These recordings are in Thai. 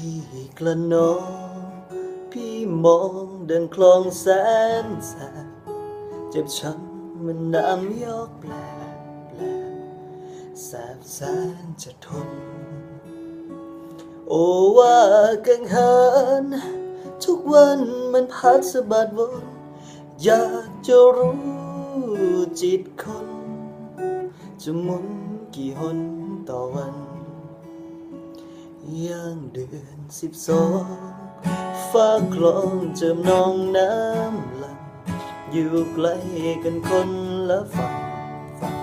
พี่กระนอง พี่มองเดินคลองแสนแสบเจ็บช้ำมันน้ำยอกแปลแปลแสบแสนจะทน โอ้ว่ากังหันทุกวันมันพัดสะบัดวนอยากจะรู้จิตคน จะหมุนกี่หนต่อวัน เดือนสิบสองฟ้าคลองเจิมนองน้ำลำอยู่ใกล้กันคนละฝั่งฝั่ง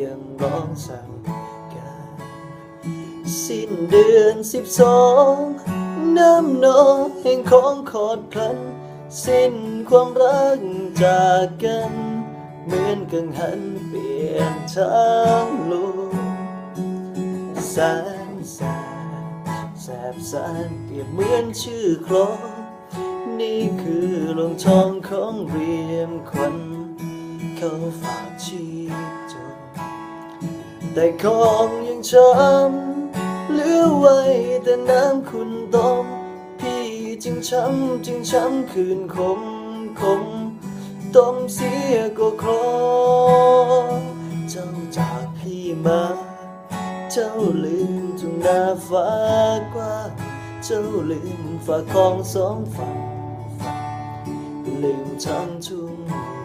ยังร้องสั่งกันสิ้นเดือนสิบสองน้ำนองแห่งของขอดพลัน สิ้นความรักจากกัน เหมือนกังหันเปลี่ยนทางลูกแสนแสบแสบสานเปรียบเหมือนชื่อคลองนี่คือลงทองของเรียมควันเขาฝากชีพจนแต่ของยังช้ำเหลือไว้แต่น้ำคุณต้มพี่จึงช้ำจึงช้ำคืนคมคมต้มเสียก็คลอ มทุ่งนาฟ้ากว้างเจ้าลืมฝากของสองฝั่งลืมทั้งทุ่ง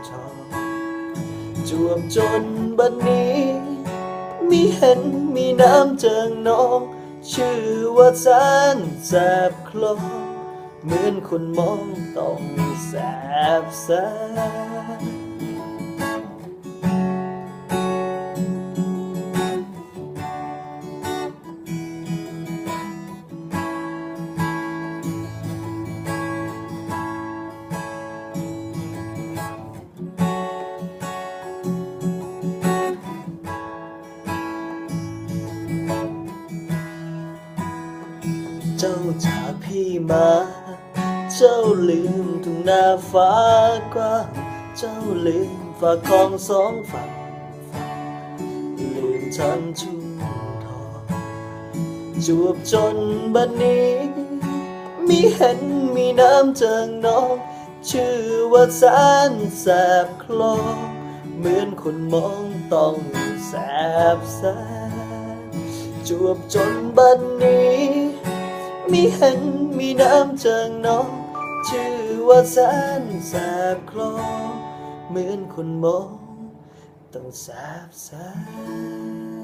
ทองจวบจนบัดนี้ มีเห็นมีน้ำเจิงนอง ชื่อว่าแสนแสบคลองเหมือนคนมองต้องแสบแสบ เจ้าจากพี่มา เจ้าลืมทุ่งนาฟ้ากว้างเจ้าลืมฝากของสองฝั่งลืมทั้งชุ่มทองจวบจนบัดนี้ มีเห็นมีน้ำเจิงนอง ชื่อว่าแสนแสบคลองเหมือนคนมองต้องแสบแสบจวบจนบัดนี้ มีเห็นมีน้ำจางน้อง ชื่อว่าแสนแสบคลองเหมือนคนมองต้องแสบแสบ